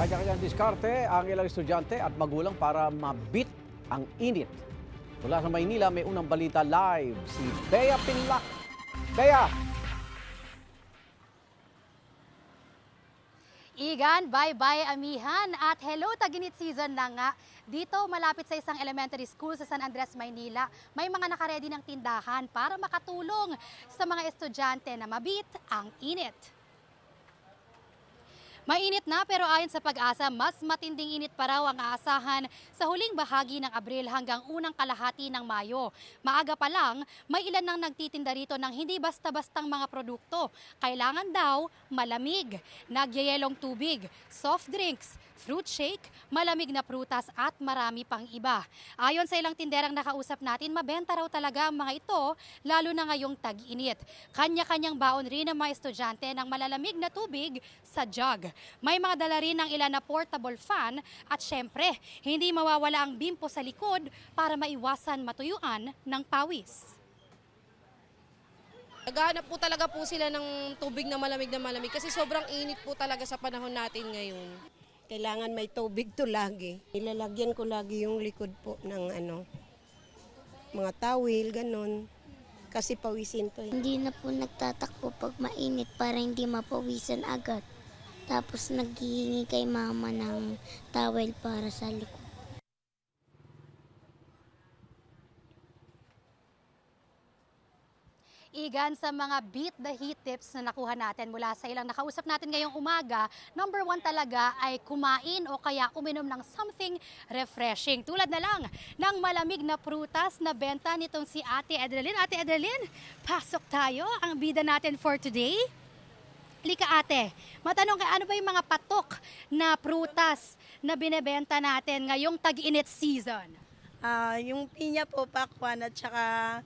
Kanya-kanyang diskarte ang ilang estudyante at magulang para mabit ang init. Mula sa Maynila, may unang balita live si Bea Pinlac. Bea! Igan, bye-bye amihan at hello taginit season na nga. Dito malapit sa isang elementary school sa San Andres, Maynila, may mga nakaredy ng tindahan para makatulong sa mga estudyante na mabit ang init. Mainit na pero ayon sa pag-asa, mas matinding init pa raw ang aasahan sa huling bahagi ng Abril hanggang unang kalahati ng Mayo. Maaga pa lang, may ilan nang nagtitinda rito ng hindi basta-bastang mga produkto. Kailangan daw malamig, nagyayelong tubig, soft drinks, fruit shake, malamig na prutas at marami pang iba. Ayon sa ilang tinderang nakausap natin, mabenta raw talaga ang mga ito, lalo na ngayong tag-init. Kanya-kanyang baon rin ng mga estudyante ng malalamig na tubig sa jug. May mga dala rin ng ilan na portable fan at syempre, hindi mawawala ang bimpo sa likod para maiwasan matuyuan ng pawis. Naghahanap po talaga po sila ng tubig na malamig na malamig kasi sobrang init po talaga sa panahon natin ngayon. Kailangan may tubig to lagi. Ilalagyan ko lagi yung likod po ng ano, mga tawil, ganun. Kasi pawisin to. eh. Hindi na po nagtatakbo pag mainit para hindi mapawisan agad. Tapos naghihingi kay mama ng towel para sa likod. Igan sa mga beat the heat tips na nakuha natin mula sa ilang nakausap natin ngayong umaga, number one talaga ay kumain o kaya uminom ng something refreshing. Tulad na lang ng malamig na prutas na benta nitong si Ate Adeline. Ate Adeline, pasok tayo. Ang bida natin for today. Lika ate, matanong ka, ano ba yung mga patok na prutas na binebenta natin ngayong tag-init season? Ah, yung pinya po, pakwan at saka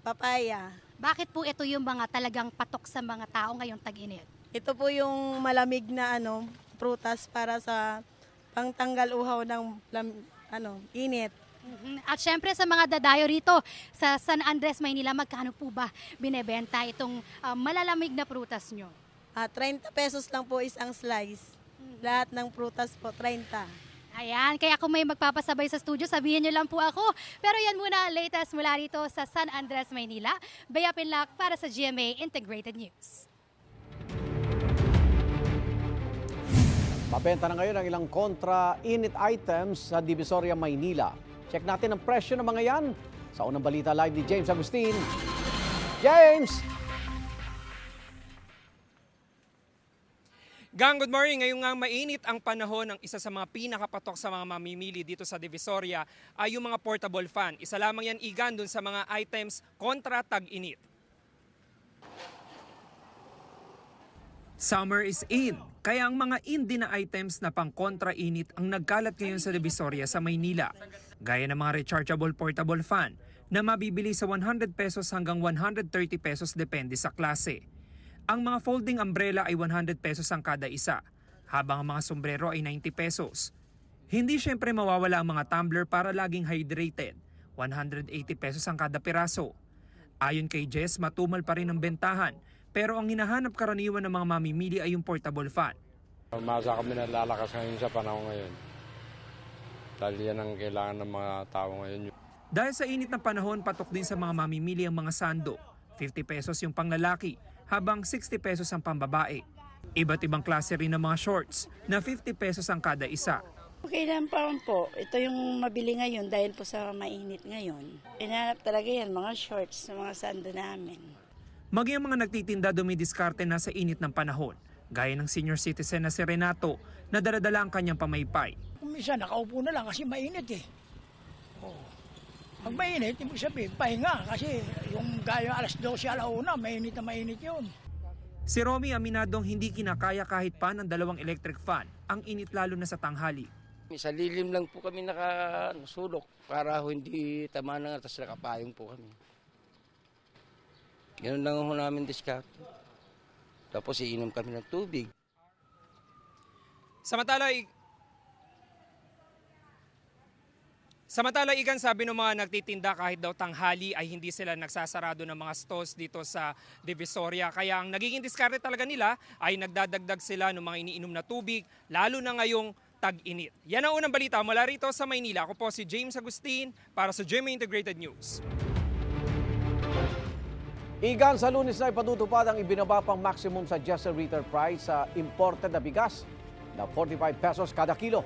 papaya. Bakit po ito yung mga talagang patok sa mga tao ngayong tag-init? Ito po yung malamig na ano, prutas para sa pangtanggal uhaw ng lam- ano, init. Mhm. At syempre sa mga dadayo rito sa San Andres, Maynila, magkano po ba binebenta itong ah, malalamig na prutas nyo? Ah, 30 pesos lang po isang slice. Lahat ng prutas po, 30. Ayan, kaya kung may magpapasabay sa studio, sabihin nyo lang po ako. Pero yan muna, latest mula rito sa San Andres, Maynila. Bea Pinlac para sa GMA Integrated News. Mabenta na ngayon ang ilang kontra-init items sa Divisoria, Maynila. Check natin ang presyo ng mga yan sa unang balita live ni James Agustin. James! Gang, good morning. Ngayong nga mainit ang panahon ng isa sa mga pinakapatok sa mga mamimili dito sa Divisoria ay yung mga portable fan. Isa lamang yan igan dun sa mga items kontra tag-init. Summer is in, kaya ang mga in din na items na pang kontra init ang nagkalat ngayon sa Divisoria sa Maynila. Gaya ng mga rechargeable portable fan na mabibili sa 100 pesos hanggang 130 pesos depende sa klase. Ang mga folding umbrella ay 100 pesos ang kada isa, habang ang mga sombrero ay 90 pesos. Hindi syempre mawawala ang mga tumbler para laging hydrated, 180 pesos ang kada piraso. Ayon kay Jess, matumal pa rin ang bentahan, pero ang hinahanap karaniwan ng mga mamimili ay yung portable fan. Masa kami nalalakas ngayon sa panahon ngayon. Dahil yan ang kailangan ng mga tao ngayon. Dahil sa init ng panahon, patok din sa mga mamimili ang mga sando. 50 pesos yung panglalaki, habang 60 pesos ang pambabae. Iba't ibang klase rin ng mga shorts na 50 pesos ang kada isa. Okay lang pa po. Ito yung mabili ngayon dahil po sa mainit ngayon. Inanap talaga yan, mga shorts, sa mga sando namin. Maging ang mga nagtitinda dumidiskarte na sa init ng panahon, gaya ng senior citizen na si Renato na daladala ang kanyang pamaypay. Minsan nakaupo na lang kasi mainit eh. Oh. Pag mainit, ibig sabihin, pahinga kasi gaya alas 12 alauna, mainit na mainit yun. Si Romy aminadong hindi kinakaya kahit pa ng dalawang electric fan ang init lalo na sa tanghali. Sa lilim lang po kami nakasulok para hindi tama na tapos nakapayong po kami. Ganun lang ho namin discount. Tapos iinom kami ng tubig. Samantala, i- Samantala, igan sabi ng mga nagtitinda kahit daw tanghali ay hindi sila nagsasarado ng mga stalls dito sa Divisoria. Kaya ang nagiging diskarte talaga nila ay nagdadagdag sila ng mga iniinom na tubig, lalo na ngayong tag-init. Yan ang unang balita mula rito sa Maynila. Ako po si James Agustin para sa GMA Integrated News. Igan sa lunes na ipatutupad ang ibinaba pang maximum suggested retail price sa imported na bigas na 45 pesos kada kilo.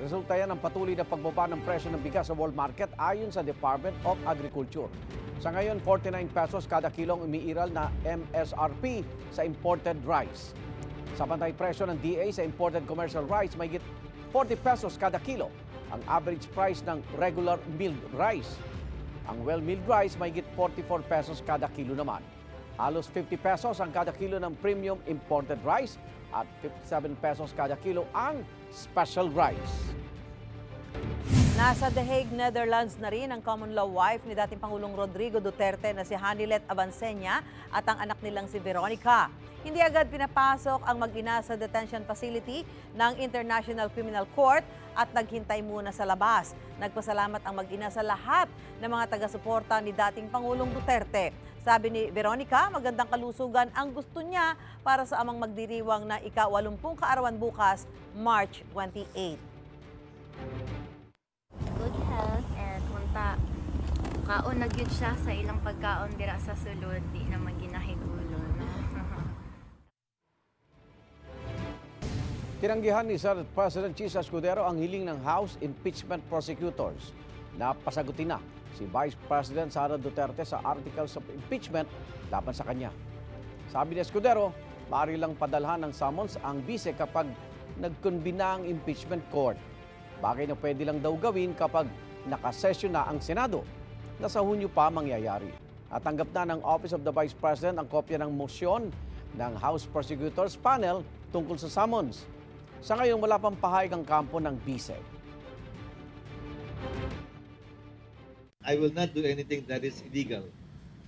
Resulta yan ng patuloy na pagbaba ng presyo ng bigas sa world market ayon sa Department of Agriculture. Sa ngayon, 49 pesos kada kilong umiiral na MSRP sa imported rice. Sa pantay presyo ng DA sa imported commercial rice, may 40 pesos kada kilo ang average price ng regular milled rice. Ang well-milled rice may 44 pesos kada kilo naman. Halos 50 pesos ang kada kilo ng premium imported rice at 57 pesos kada kilo ang special rice. Nasa The Hague, Netherlands na rin ang common law wife ni dating Pangulong Rodrigo Duterte na si Hanilet Abansenya at ang anak nilang si Veronica. Hindi agad pinapasok ang mag-ina sa detention facility ng International Criminal Court at naghintay muna sa labas. Nagpasalamat ang mag-ina sa lahat ng mga taga-suporta ni dating Pangulong Duterte. Sabi ni Veronica, magandang kalusugan ang gusto niya para sa amang magdiriwang na ika-80 kaarawan bukas, March 28. good health and unta kaon na gyud siya sa ilang pagkaon dira sa sulod di na maginahigulo Tinanggihan ni Senate President Chis Escudero ang hiling ng House Impeachment Prosecutors na pasagutin na si Vice President Sara Duterte sa articles of impeachment laban sa kanya. Sabi ni Escudero, maaari lang padalhan ng summons ang bise kapag nagkonbina ang impeachment court. Bagay na pwede lang daw gawin kapag nakasesyon na ang Senado na sa Hunyo pa mangyayari. At tanggap na ng Office of the Vice President ang kopya ng motion ng House Prosecutors Panel tungkol sa summons. Sa ngayon, wala pang pahayag ang kampo ng bise. I will not do anything that is illegal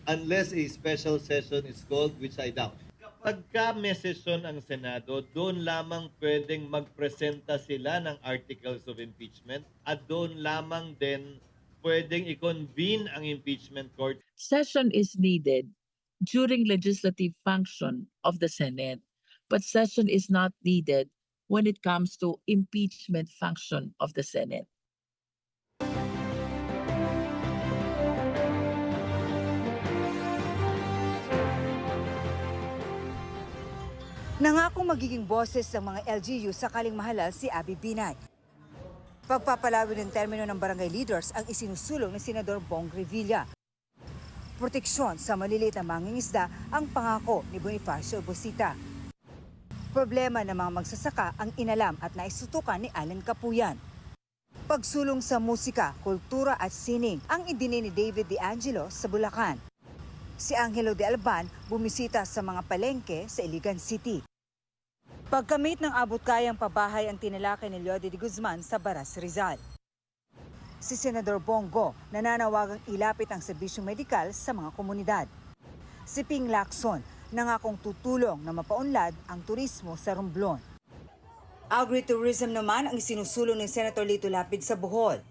unless a special session is called, which I doubt. Pagka may session ang Senado, doon lamang pwedeng magpresenta sila ng articles of impeachment at doon lamang din pwedeng i-convene ang impeachment court. Session is needed during legislative function of the Senate, but session is not needed when it comes to impeachment function of the Senate. Nangako magiging boses ng mga LGU sakaling mahalal si Abby Binay. Pagpapalawin ng termino ng barangay leaders ang isinusulong ni Senador Bong Revilla. Proteksyon sa maliliit na mangingisda ang pangako ni Bonifacio Bosita. Problema ng mga magsasaka ang inalam at naisutukan ni Alan Kapuyan. Pagsulong sa musika, kultura at sining ang idini ni David De Angelo sa Bulacan. Si Angelo de Alban bumisita sa mga palengke sa Iligan City. Pagkamit ng abot kayang pabahay ang tinalakay ni Leody de Guzman sa Baras Rizal. Si Senador Bongo nananawagang ilapit ang serbisyong medikal sa mga komunidad. Si Ping Lacson nangakong tutulong na mapaunlad ang turismo sa Romblon. Agritourism naman ang isinusulong ni Senator Lito Lapid sa Bohol.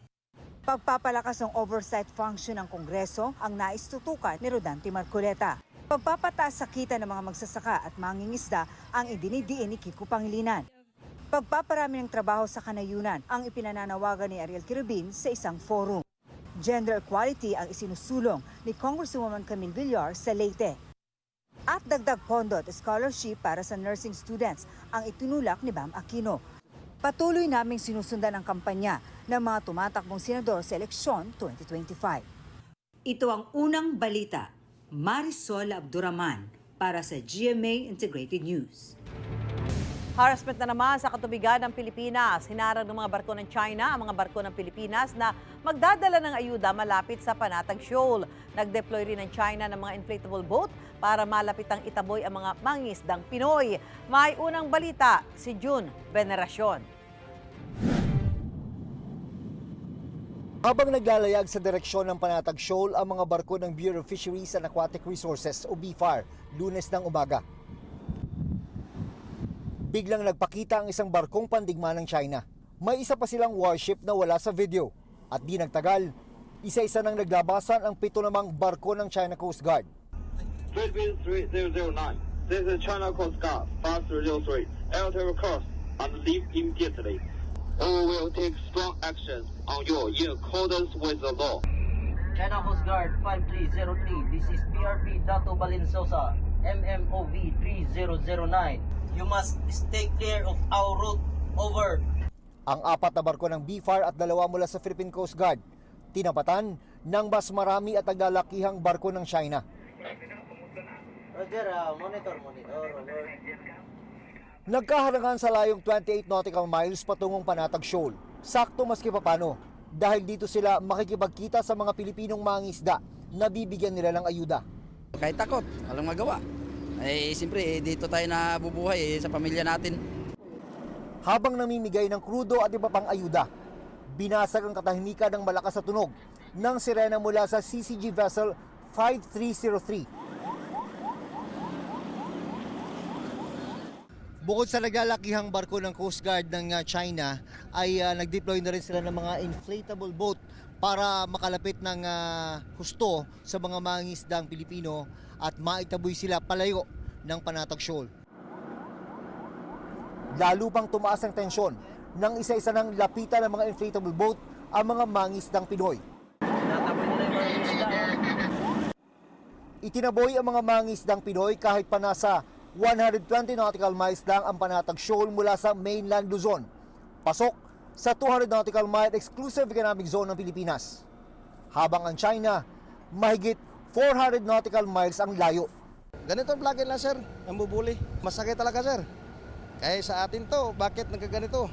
Pagpapalakas ng oversight function ng Kongreso ang nais tutukan ni Rodante Marcoleta. Pagpapataas sa kita ng mga magsasaka at mangingisda ang idinidiin ni Kiko Pangilinan. Pagpaparami ng trabaho sa kanayunan ang ipinananawagan ni Ariel Kirubin sa isang forum. Gender equality ang isinusulong ni Congresswoman Camille Villar sa Leyte. At dagdag pondo at scholarship para sa nursing students ang itinulak ni Bam Aquino. Patuloy naming sinusundan ang kampanya ng mga tumatakbong senador sa eleksyon 2025. Ito ang unang balita. Marisol Abduraman para sa GMA Integrated News. Harassment na naman sa katubigan ng Pilipinas. Hinarang ng mga barko ng China ang mga barko ng Pilipinas na magdadala ng ayuda malapit sa Panatag Shoal. Nag-deploy rin ng China ng mga inflatable boat para malapit ang itaboy ang mga mangisdang Pinoy. May unang balita si June Veneracion. Habang naglalayag sa direksyon ng Panatag Shoal ang mga barko ng Bureau of Fisheries and Aquatic Resources o BFAR, lunes ng umaga. Biglang nagpakita ang isang barkong pandigma ng China. May isa pa silang warship na wala sa video. At di nagtagal, isa-isa nang naglabasan ang pito namang barko ng China Coast Guard. Philippines 3009. This is China Coast Guard 5303. Airtail cross and leave immediately. Or we will take strong actions on you in accordance with the law. China Coast Guard 5303. This is BRP Dato Balinsosa, MMOV 3009. You must stay clear of our route. Over. Ang apat na barko ng BFAR at dalawa mula sa Philippine Coast Guard, tinapatan ng mas marami at naglalakihang barko ng China. Roger, ah, monitor, monitor, over. Nagkaharangan sa layong 28 nautical miles patungong Panatag Shoal. Sakto maski papano dahil dito sila makikipagkita sa mga Pilipinong mangisda na bibigyan nila ng ayuda. Kahit takot, walang magawa. Eh, siyempre, eh, dito tayo nabubuhay eh, sa pamilya natin. Habang namimigay ng krudo at iba pang ayuda, binasag ang katahimikan ng malakas na tunog ng sirena mula sa CCG vessel 5303. Bukod sa naglalakihang barko ng Coast Guard ng uh, China, ay uh, nag-deploy na rin sila ng mga inflatable boat para makalapit ng uh, husto sa mga mangingisdang Pilipino at maitaboy sila palayo ng Panatag Shoal. Lalo pang tumaas ang tensyon nang isa-isa ng lapitan ng mga inflatable boat ang mga mangisdang Pinoy. Itinaboy ang mga mangisdang Pinoy kahit pa nasa 120 nautical miles lang ang Panatag Shoal mula sa mainland Luzon. Pasok sa 200 nautical mile exclusive economic zone ng Pilipinas. Habang ang China, mahigit 400 nautical miles ang layo. Ganito ang vlogger lang, sir. Ang bubuli. Masakit talaga, sir. Kaya sa atin to, bakit nagkaganito?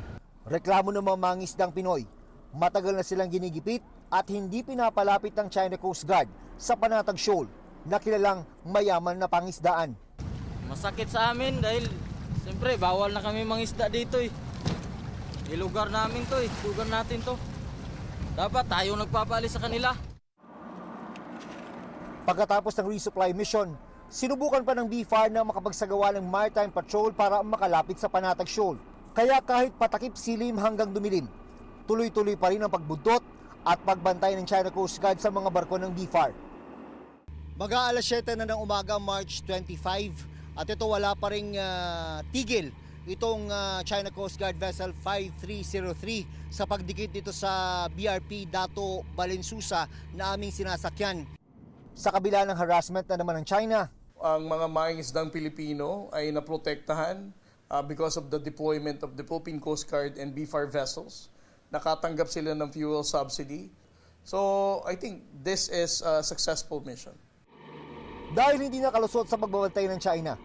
Reklamo ng mga mangisdang Pinoy. Matagal na silang ginigipit at hindi pinapalapit ng China Coast Guard sa Panatag Shoal na kilalang mayaman na pangisdaan. Masakit sa amin dahil siyempre bawal na kami mangisda dito eh. Ilugar namin to eh. Lugar natin to. Dapat tayo nagpapaalis sa kanila. Pagkatapos ng resupply mission, sinubukan pa ng BFAR na makapagsagawa ng maritime patrol para makalapit sa Panatag Shoal. Kaya kahit patakip silim hanggang dumilim, tuloy-tuloy pa rin ang pagbuntot at pagbantay ng China Coast Guard sa mga barko ng BFAR. Mag-aalas 7 na ng umaga, March 25, at ito wala pa ring ah, tigil itong ah, China Coast Guard Vessel 5303 sa pagdikit dito sa BRP Dato Balensusa na aming sinasakyan. Sa kabila ng harassment na naman ng China, ang mga mangingisdang Pilipino ay naprotektahan uh, because of the deployment of the Philippine Coast Guard and BFAR vessels. Nakatanggap sila ng fuel subsidy. So I think this is a successful mission. dahil hindi nakalusot sa pagbabantay ng China,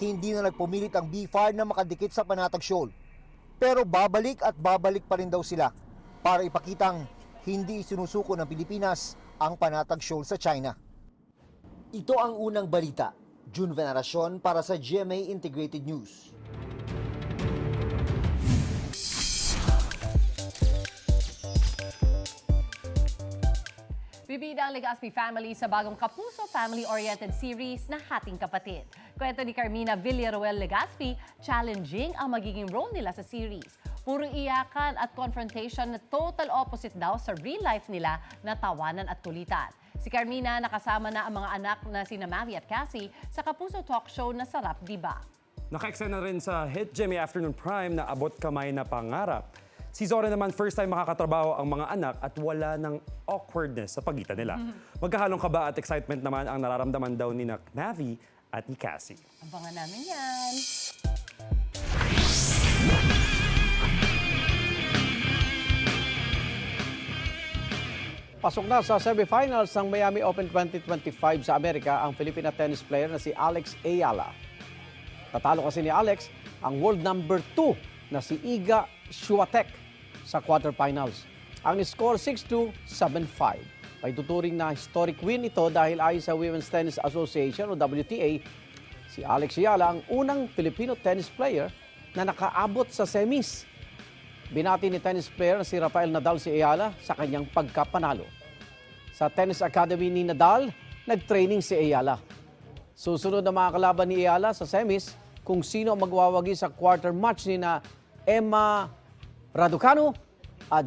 hindi na nagpumilit ang BFAR na makadikit sa Panatag Shoal. Pero babalik at babalik pa rin daw sila para ipakitang hindi sinusuko ng Pilipinas ang Panatag Shoal sa China. Ito ang unang balita. June Veneracion para sa GMA Integrated News. Bibida ang Legaspi family sa bagong Kapuso family-oriented series na Hating Kapatid. Kwento ni Carmina Villaruel Legaspi, challenging ang magiging role nila sa series. Puro iyakan at confrontation na total opposite daw sa real life nila na tawanan at kulitan. Si Carmina nakasama na ang mga anak na sina Mavi at Cassie sa Kapuso talk show na Sarap Diba. Naka-eksena rin sa hit Jimmy Afternoon Prime na Abot Kamay na Pangarap. Si Zora naman first time makakatrabaho ang mga anak at wala ng awkwardness sa pagitan nila. Magkahalong kaba at excitement naman ang nararamdaman daw ni Navi at ni Cassie. Abangan namin yan. Pasok na sa semifinals ng Miami Open 2025 sa Amerika ang Filipina tennis player na si Alex Ayala. Tatalo kasi ni Alex ang world number 2 na si Iga Swiatek sa quarterfinals. Ang score 6-2, 7-5. May tuturing na historic win ito dahil ayon sa Women's Tennis Association o WTA, si Alex Ayala ang unang Filipino tennis player na nakaabot sa semis Binati ni tennis player si Rafael Nadal si Ayala sa kanyang pagkapanalo. Sa Tennis Academy ni Nadal, nag-training si Ayala. Susunod na mga kalaban ni Ayala sa semis kung sino magwawagi sa quarter match ni na Emma Raducanu at